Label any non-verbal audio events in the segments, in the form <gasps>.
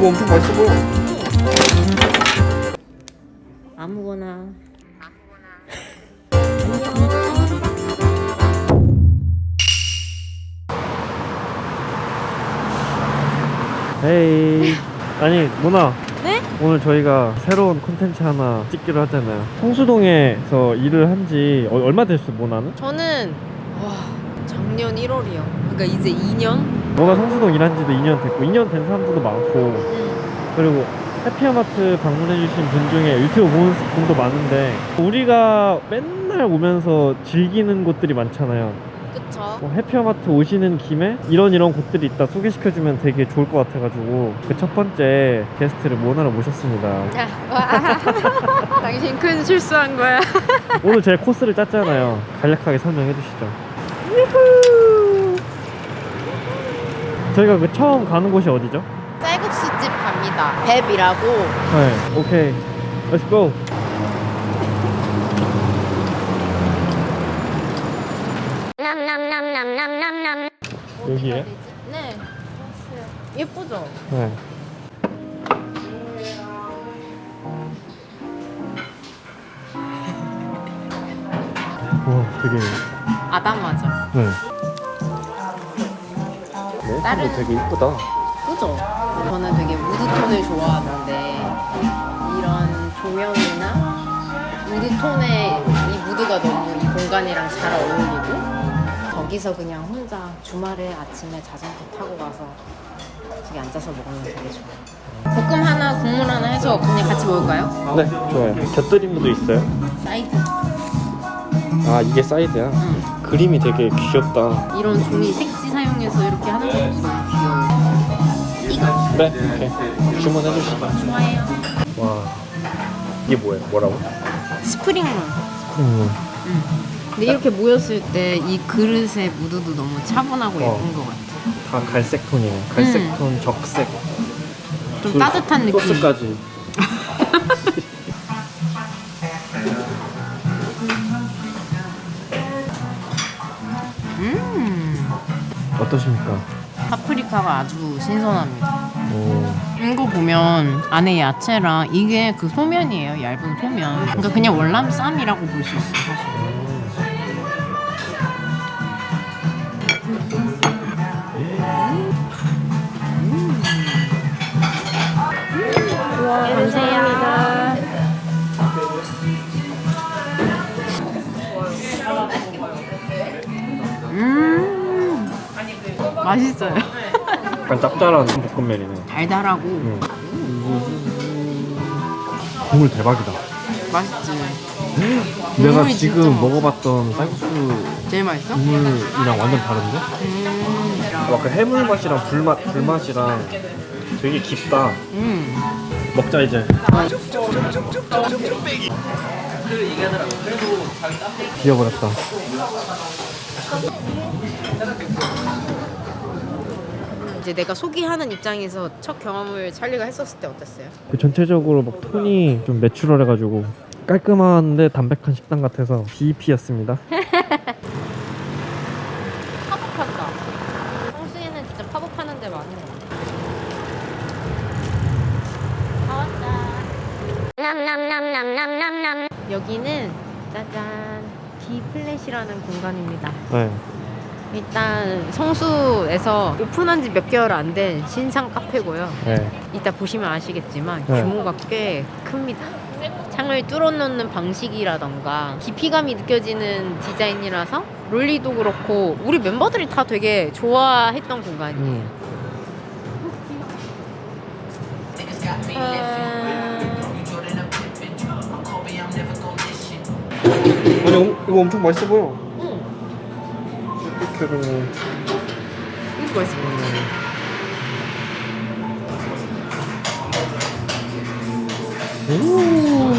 이거 엄청 맛있어 보여. 아무거나. 에이. 아니, 누나. 네? 오늘 저희가 새로운 콘텐츠 하나 찍기로 하잖아요. 성수동에서 일을 한 지 얼마 됐어, 모나는? 저는 와 작년 1월이요. 그러니까 이제 2년. 모나 성수동 일한 지도 2년 됐고, 2년 된 사람들도 많고, 음. 그리고 해피아마트 방문해주신 분 중에 유튜브 보는 분도 많은데, 우리가 맨날 오면서 즐기는 곳들이 많잖아요. 그쵸. 뭐 해피아마트 오시는 김에 이런 이런 곳들이 있다 소개시켜주면 되게 좋을 것 같아가지고 그 첫 번째 게스트를 모나를 모셨습니다. 자, 와. <laughs> 당신 큰 실수한 거야. 오늘 제 코스를 짰잖아요. 간략하게 설명해 주시죠. 저희가 그 처음 가는 곳이 어디죠? 쌀국수집 갑니다. 뱁이라고. 네, 오케이. Let's go. 여기에? 네. 예쁘죠? 네. 와, 되게 아담하죠. 네. 다른- 멘트도 되게 이쁘다. 그죠? 저는 되게 무드톤을 좋아하는데 이런 조명이나 무드톤의 이 무드가 너무 이 공간이랑 잘 어울리고 거기서 그냥 혼자 주말에 아침에 자전거 타고 가서 저기 앉아서 먹으면 되게 좋아요. 볶음 하나, 국물 하나 해서 그냥 같이 먹을까요? 네, 좋아요. 곁들임도 있어요. 사이드. 아, 이게 사이드야. 응. 그림이 되게 귀엽다. 이런 종이 색 네, 오케이. 주문해 주시죠. 와, 이게 뭐예요? 뭐라고? 스프링롤. 음, 근데 이렇게 모였을 때 이 그릇의 무드도 너무 차분하고 어. 예쁜 것 같아. 다 갈색 톤이네. 갈색 음. 톤, 적색. 좀그 따뜻한 느낌. 소스까지. <laughs> 음, 어떠십니까? 파프리카가 아주 신선합니다. 오, 이거 보면 안에 야채랑 이게 그 소면이에요. 얇은 소면. 그러니까 그냥 월남 쌈이라고 볼 수 있어 사실. 맛있어요. 약간 짭짤한 볶음면이네. 달달하고 음. 국물 대박이다. 맛있지. <gasps> 내가 국물이 지금 진짜 먹어봤던 쌀국수 제일 맛있어? 국물이랑 완전 다른데? 음, 와, 그 해물 맛이랑 불맛, 불맛이랑 되게 깊다. 음. 먹자 이제. 비어버렸다. 이제 내가 소개하는 입장에서 첫 경험을 찰리가 했었을 때 어땠어요? 그 전체적으로 막 톤이 좀 내추럴해가지고 깔끔한데 담백한 식당 같아서 BEP였습니다. 팝업한다. <laughs> 성수에는 진짜 팝업하는 데 많은 것 같아. 다 왔다. 여기는 짜잔 디플랫이라는 공간입니다. 네. 일단 성수에서 오픈한 지 몇 개월 안 된 신상 카페고요. 네. 이따 보시면 아시겠지만 네. 규모가 꽤 큽니다. 창을 뚫어놓는 방식이라던가 깊이감이 느껴지는 디자인이라서 롤리도 그렇고 우리 멤버들이 다 되게 좋아했던 공간이에요. 음. 아니 엄- 이거 엄청 맛있어 보여. 응, 이렇게로 이거 맛있어. 오.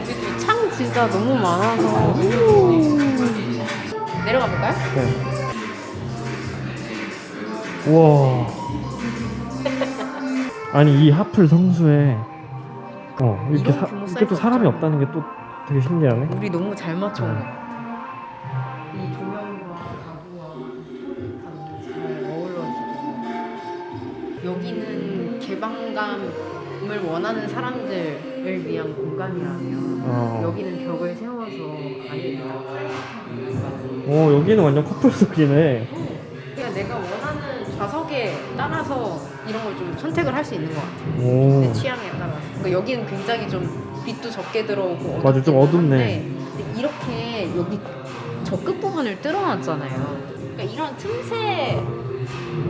여기도 창 진짜 너무 많아서 내려가 볼까요? 네. 우와. <laughs> 아니 이 하플 성수에 어 이렇게 사, 이렇게 또 사람이. 없다는 게 또 되게 신기하네. 우리 너무 잘 맞춰. 네. 이 여기는 개방감을 원하는 사람들을 위한 공간이라면 어. 여기는 벽을 세워서 아니다. 오 여기는 완전 커플석이네. 그냥 내가 원하는 좌석에 따라서 이런 걸 좀 선택을 할 수 있는 것 같아. 오. 내 취향에 따라서. 그러니까 여기는 굉장히 좀 빛도 적게 들어오고 맞아, 좀 어둡네. 한데 근데 이렇게 여기 저 끝 부분을 뚫어놨잖아요. 그러니까 이런 틈새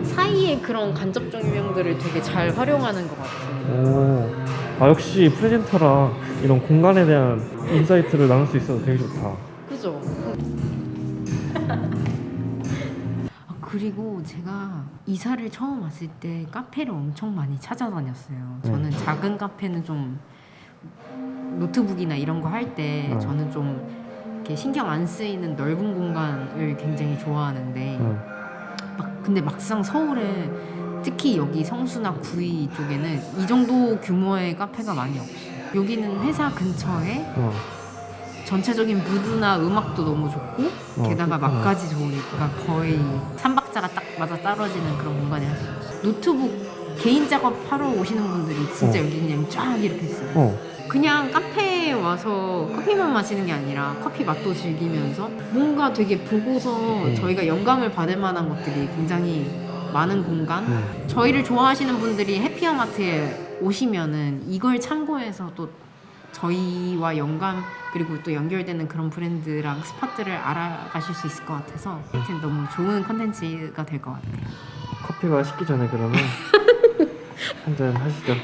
사이에 그런 간접 조명들을 되게 잘 활용하는 것 같아요. 오. 아 역시 프레젠터라 이런 공간에 대한 인사이트를 나눌 수 있어서 되게 좋다. 그죠? 아, 그리고 제가 이사를 처음 왔을 때 카페를 엄청 많이 찾아다녔어요. 저는 작은 카페는 좀 노트북이나 이런 거 할 때 음. 저는 좀 이렇게 신경 안 쓰이는 넓은 공간을 굉장히 좋아하는데 응. 막 근데 막상 서울에 특히 여기 성수나 구리 쪽에는 이 정도 규모의 카페가 많이 없어요. 여기는 회사 근처에 어. 전체적인 무드나 음악도 너무 좋고 어, 게다가 그렇구나. 막까지 좋으니까 거의 삼박자가 딱 맞아 떨어지는 그런 공간이 있어요. 노트북 개인 작업하러 오시는 분들이 진짜 어. 여기 그냥 쫙 이렇게 있어요. 어. 그냥 카페 에 와서 커피만 마시는 게 아니라 커피 맛도 즐기면서 뭔가 되게 보고서 음. 저희가 영감을 받을 만한 것들이 굉장히 많은 공간 응. 저희를 좋아하시는 분들이 해피어마트에 오시면은 이걸 참고해서 또 저희와 영감 그리고 또 연결되는 그런 브랜드랑 스팟들을 알아가실 수 있을 것 같아서 하여튼 너무 좋은 컨텐츠가 될 것 같아요. 커피가 식기 전에 그러면 <laughs> 한잔 하시죠.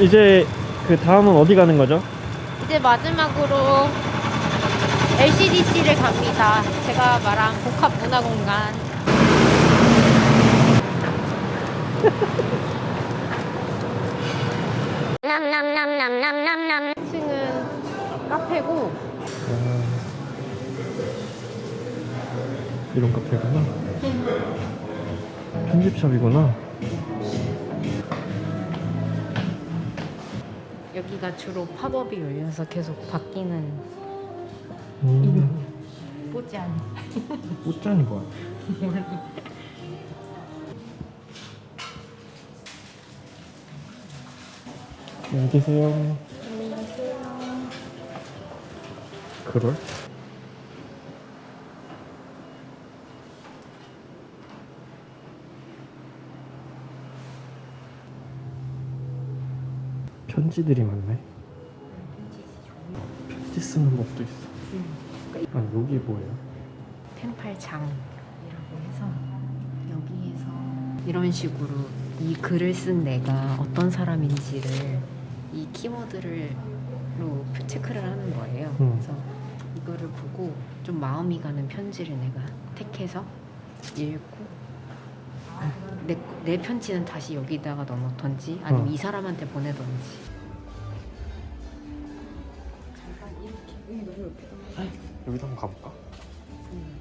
이제 그 다음은 어디 가는 거죠? 이제 마지막으로 LCDC를 갑니다. 제가 말한 복합 문화 공간. 층은 카페고 아, 이런 카페구나. 편집샵이구나. 여기가 주로 팝업이 열려서 계속 바뀌는 음, 뽀짠. <laughs> 옷장이 뭐야? <laughs> 안녕히 계세요. 그럴? 편지들이 많네. 편지 쓰는 법도 있어. 아니 여기 뭐예요? 펜팔장이라고 해서 여기에서 이런 식으로 이 글을 쓴 내가 어떤 사람인지를 이 키워드를로 체크를 하는 거예요. 음. 그래서 이거를 보고 좀 마음이 가는 편지를 내가 택해서 읽고 내, 내 편지는 다시 여기다가 넣어놓던지 아니면 어. 이 사람한테 보내던지 여기도 한번 가볼까?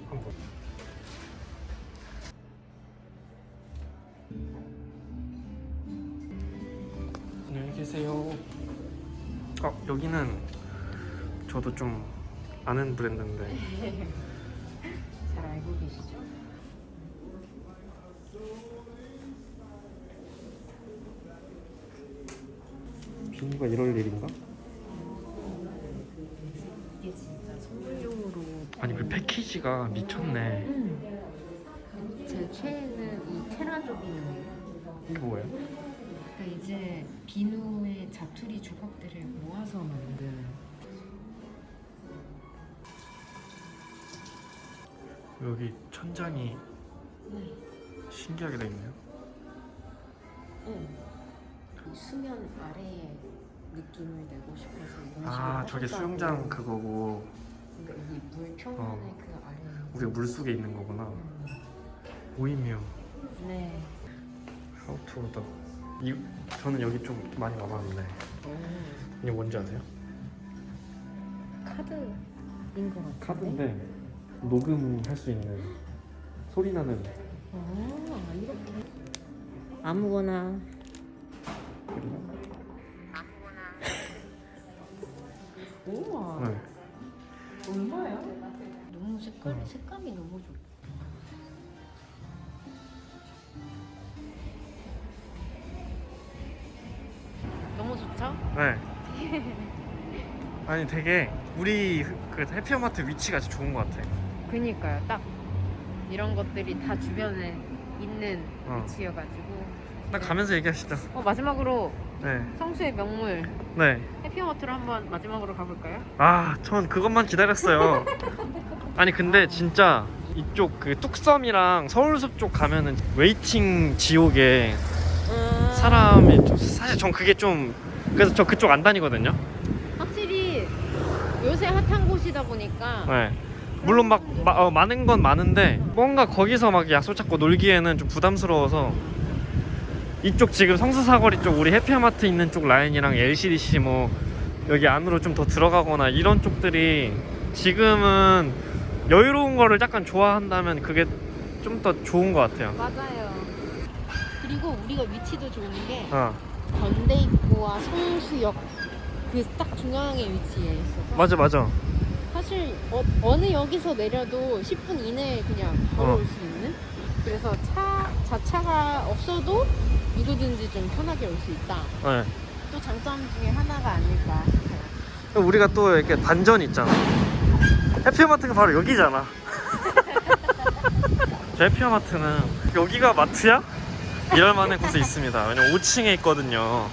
한번. 안녕히 계세요. 어 여기는 저도 좀 아는 브랜드인데 <laughs> 잘 알고 계시죠? 비누가 이럴 일인가? 이게 진짜 선물용으로 아니 그 패키지가 미쳤네. 음. 제 최애는 이 테라조 비누예요. 이게 뭐예요? 그러니까 이제 비누의 자투리 조각들을 모아서 만든 여기 천장이 네. 신기하게 돼 있네요. 응. 이 수면 아래의 느낌을 내고 싶어서 이런 식으로 아 저게 하셨다고. 수영장 그거고 그러니까 이물 표면의 어. 그 아래 우리가 물 속에 있는 거구나. 음. 보이며 네. How to order. 이 저는 여기 좀 많이 와봤는데 오. 이게 뭔지 아세요? 카드인 것 같은데. 카드인데 녹음할 수 있는 소리 나는 아 이렇게 아무거나 우와 네. 얼마야? 너무 색깔 색감이 너무 좋다. 너무 좋죠? 네. <laughs> 아니 되게 우리 그 해피어마트 위치가 진짜 좋은 것 같아. 그니까요. 딱 이런 것들이 다 주변에 있는 어. 위치여가지고. 나 가면서 얘기하시죠. 어 마지막으로 네. 성수의 명물 네. 해피어마트로 한번 마지막으로 가볼까요? 아, 전 그것만 기다렸어요. <laughs> 아니 근데 진짜 이쪽 그 뚝섬이랑 서울숲 쪽 가면은 웨이팅 지옥에 음... 사람이 좀- 사실 전 그게 좀 그래서 저 그쪽 안 다니거든요. 확실히 요새 핫한 곳이다 보니까 네. 물론 막 마- 어, 많은 건 많은데 뭔가 거기서 막 약속 잡고 놀기에는 좀 부담스러워서 이쪽 지금 성수사거리 쪽 우리 해피아마트 있는 쪽 라인이랑 LCDC 뭐 여기 안으로 좀 더 들어가거나 이런 쪽들이 지금은 여유로운 거를 약간 좋아한다면 그게 좀 더 좋은 것 같아요. 맞아요. 그리고 우리가 위치도 좋은 게 어, 건대 입구와 성수역 그 딱 중앙에 위치해 있어서 맞아 맞아. 사실 어, 느 여기서 내려도 10분 이내에 그냥 걸어올 어. 수 있는 그래서 차 자차가 없어도 누구든지 좀 편하게 올 수 있다. 네. 또 장점 중에 하나가 아닐까 싶어요. 우리가 또 이렇게 반전이 있잖아. 해피어마트가 바로 여기잖아. 저 <laughs> 해피어마트는 여기가 마트야? 이럴 만한 곳에 있습니다. 왜냐면 5층에 있거든요.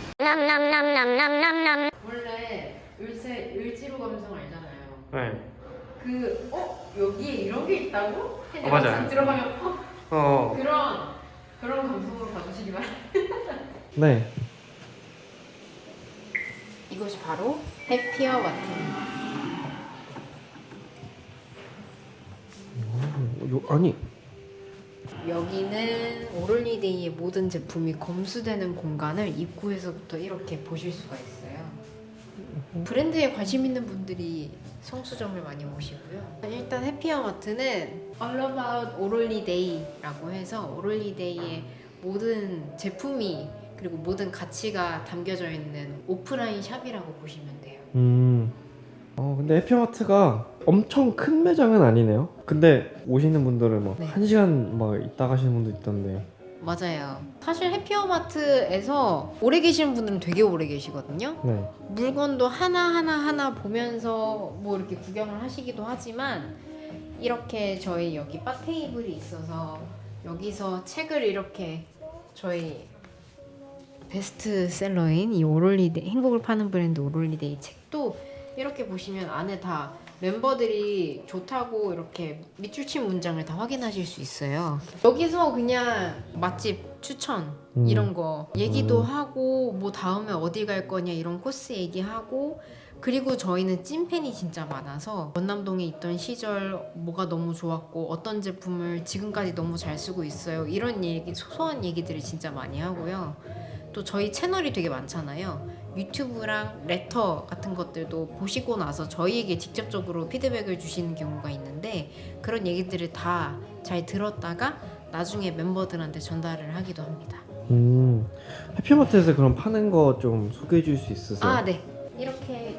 원래 을세 을지로 감성 알잖아요. 네. 그 어? 여기에 이런 게 있다고? 어, 맞아요. 막상 들어가면 어? 어. 그런 그런 감성으로 봐주시기 바랍니다. 네. 이것이 바로 해피어 마트입니다. 요, 아니. 여기는 오롤리데이의 모든 제품이 검수되는 공간을 입구에서부터 이렇게 보실 수가 있어요. 브랜드에 관심 있는 분들이 성수점을 많이 오시고요. 일단 해피어마트는 All About 오롤리 데이라고 해서 오롤리 데이의 모든 제품이 그리고 모든 가치가 담겨져 있는 오프라인 샵이라고 보시면 돼요. 음. 어, 근데 해피어마트가 엄청 큰 매장은 아니네요. 근데 오시는 분들은 뭐 네. 한 시간 막 있다 가시는 분도 있던데. 맞아요. 사실 해피어마트에서 오래 계시는 분들은 되게 오래 계시거든요. 네. 물건도 하나하나 하나 보면서 뭐 이렇게 구경을 하시기도 하지만 이렇게 저희 여기 바 테이블이 있어서 여기서 책을 이렇게 저희 베스트셀러인 이 오롤리데이 행복을 파는 브랜드 오롤리데이 책도 이렇게 보시면 안에 다 멤버들이 좋다고 이렇게 밑줄 친 문장을 다 확인하실 수 있어요. 여기서 그냥 맛집 추천 음. 이런 거 얘기도 음. 하고 뭐 다음에 어디 갈 거냐 이런 코스 얘기하고 그리고 저희는 찐팬이 진짜 많아서 원남동에 있던 시절 뭐가 너무 좋았고 어떤 제품을 지금까지 너무 잘 쓰고 있어요 이런 얘기 소소한 얘기들을 진짜 많이 하고요 또 저희 채널이 되게 많잖아요 유튜브랑 레터 같은 것들도 보시고 나서 저희에게 직접적으로 피드백을 주시는 경우가 있는데 그런 얘기들을 다 잘 들었다가 나중에 멤버들한테 전달을 하기도 합니다. 음. 해피어마트에서 그럼 파는 거 좀 소개해 줄 수 있으세요? 아, 네. 이렇게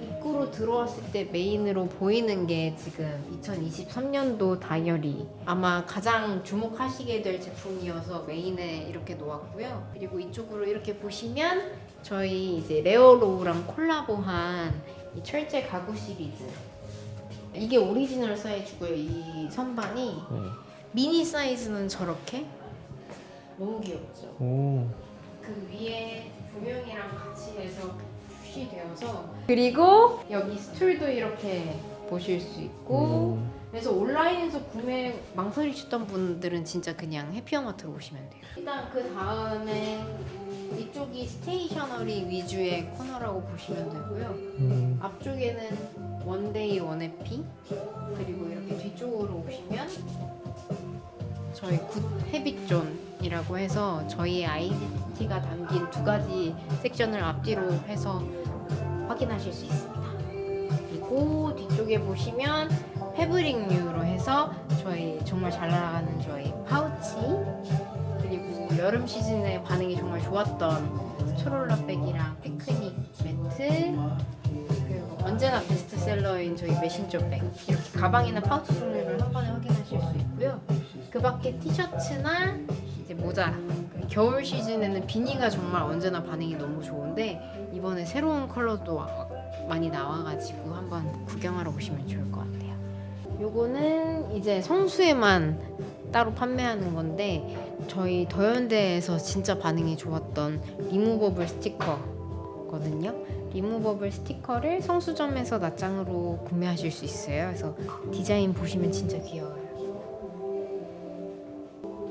들어왔을 때 메인으로 보이는 게 지금 2023년도 다이어리 아마 가장 주목하시게 될 제품이어서 메인에 이렇게 놓았고요. 그리고 이쪽으로 이렇게 보시면 저희 이제 레어로우랑 콜라보한 이 철제 가구 시리즈 이게 오리지널 사이즈고요. 이 선반이 네. 미니 사이즈는 저렇게 너무 귀엽죠. 오. 그 위에 조명이랑 같이 해서 푸시되어서 그리고 여기 스툴도 이렇게 보실 수 있고 음. 그래서 온라인에서 구매 망설이셨던 분들은 진짜 그냥 해피어마트로 오시면 돼요. 일단 그 다음에 이쪽이 스테이셔너리 위주의 코너라고 보시면 되고요. 음. 앞쪽에는 원데이 원해피 그리고 이렇게 뒤쪽으로 오시면 저희 굿 헤비존이라고 해서 저희의 아이덴티티가 담긴 두 가지 섹션을 앞뒤로 해서 확인하실 수 있습니다. 그리고 뒤쪽에 보시면 패브릭류로 해서 저희 정말 잘 나가는 저희 파우치 그리고 여름 시즌에 반응이 정말 좋았던 스트롤러 백이랑 피크닉 매트 그리고 언제나 베스트셀러인 저희 메신저백 이렇게 가방이나 파우치 종류를 한 번에 확인하실 수 있고요. 그 밖에 티셔츠나 이제 모자 겨울 시즌에는 비니가 정말 언제나 반응이 너무 좋은데 이번에 새로운 컬러도 와- 많이 나와가지고 한번 구경하러 오시면 좋을 것 같아요. 요거는 이제 성수에만 따로 판매하는 건데 저희 더현대에서 진짜 반응이 좋았던 리무버블 스티커거든요. 리무버블 스티커를 성수점에서 낱장으로 구매하실 수 있어요. 그래서 디자인 보시면 진짜 귀여워요.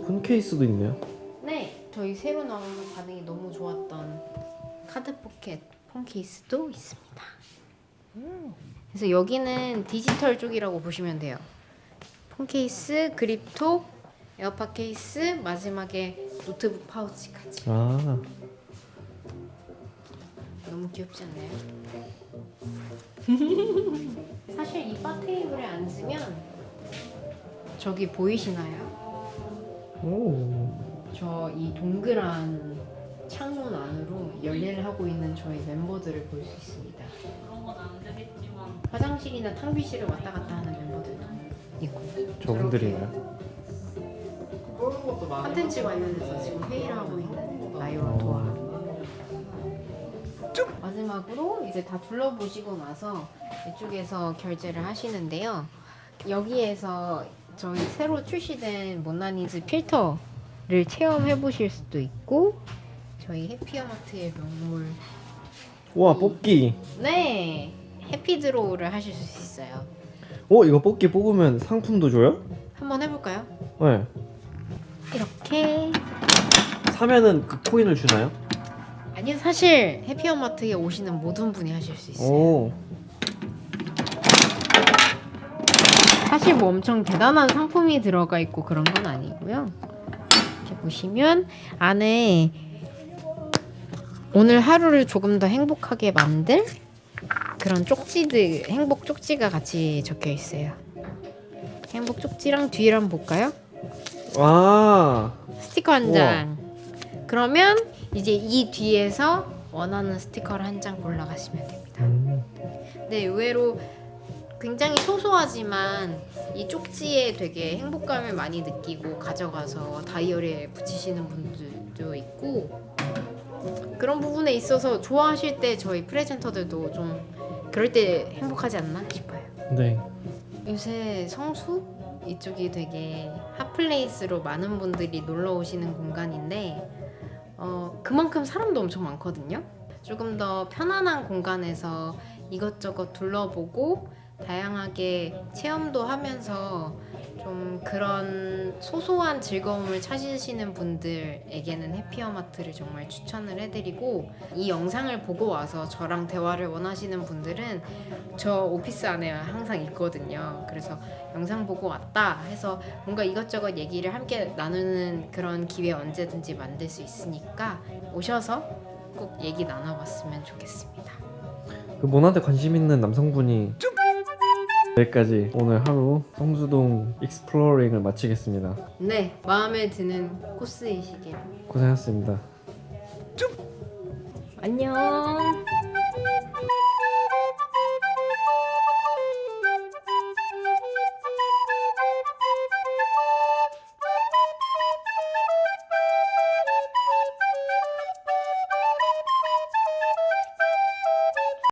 폰 케이스도 있네요. 네, 저희 새로 나온 반응이 너무 좋았던 카드 포켓 폰 케이스도 있습니다. 그래서 여기는 디지털 쪽이라고 보시면 돼요. 폰 케이스, 그립톡, 에어팟 케이스, 마지막에 노트북 파우치까지. 아, 너무 귀엽지 않나요? 사실 이 바 테이블에 앉으면 저기 보이시나요? 오, 저이 동그란 창문 안으로 열일을 하고 있는 저희 멤버들을 볼 수 있습니다. 화장실이나 탕비실을 왔다 갔다 하는 멤버들도 있고. 저분들인가요? 컨텐츠 관련해서 지금 회의를 하고 있는 나이와 도아 마지막으로 이제 다 둘러보시고 나서 이쪽에서 결제를 하시는데요. 여기에서 저희 새로 출시된 모나니즈 필터를 체험해 보실 수도 있고 저희 해피어마트의 명물 와 뽑기. 네 해피드로우를 하실 수 있어요 어 이거 뽑기 뽑으면 상품도 줘요? 한번 해볼까요? 네. 이렇게 사면은 그 코인을 주나요? 아니요 사실 해피어마트에 오시는 모든 분이 하실 수 있어요 오, 사실 뭐 엄청 대단한 상품이 들어가 있고 그런 건 아니고요. 이렇게 보시면 안에 오늘 하루를 조금 더 행복하게 만들 그런 쪽지들 행복 쪽지가 같이 적혀 있어요. 행복 쪽지랑 뒤를 한번 볼까요? 아, 스티커 한 장. 그러면 이제 이 뒤에서 원하는 스티커를 한 장 골라가시면 됩니다. 음. 네, 의외로 굉장히 소소하지만 이 쪽지에 되게 행복감을 많이 느끼고 가져가서 다이어리에 붙이시는 분들도 있고 그런 부분에 있어서 좋아하실 때 저희 프레젠터들도 좀 그럴 때 행복하지 않나 싶어요. 네. 요새 성수 이쪽이 되게 핫플레이스로 많은 분들이 놀러 오시는 공간인데 어, 그만큼 사람도 엄청 많거든요. 조금 더 편안한 공간에서 이것저것 둘러보고 다양하게 체험도 하면서 좀 그런 소소한 즐거움을 찾으시는 분들에게는 해피어마트를 정말 추천을 해드리고 이 영상을 보고 와서 저랑 대화를 원하시는 분들은 저 오피스 안에 항상 있거든요. 그래서 영상 보고 왔다 해서 뭔가 이것저것 얘기를 함께 나누는 그런 기회 언제든지 만들 수 있으니까 오셔서 꼭 얘기 나눠봤으면 좋겠습니다. 그 모나한테 관심 있는 남성분이 여기까지 오늘 하루 성수동 익스플로링을 마치겠습니다. 네, 마음에 드는 코스이시길. 고생하셨습니다. 안녕.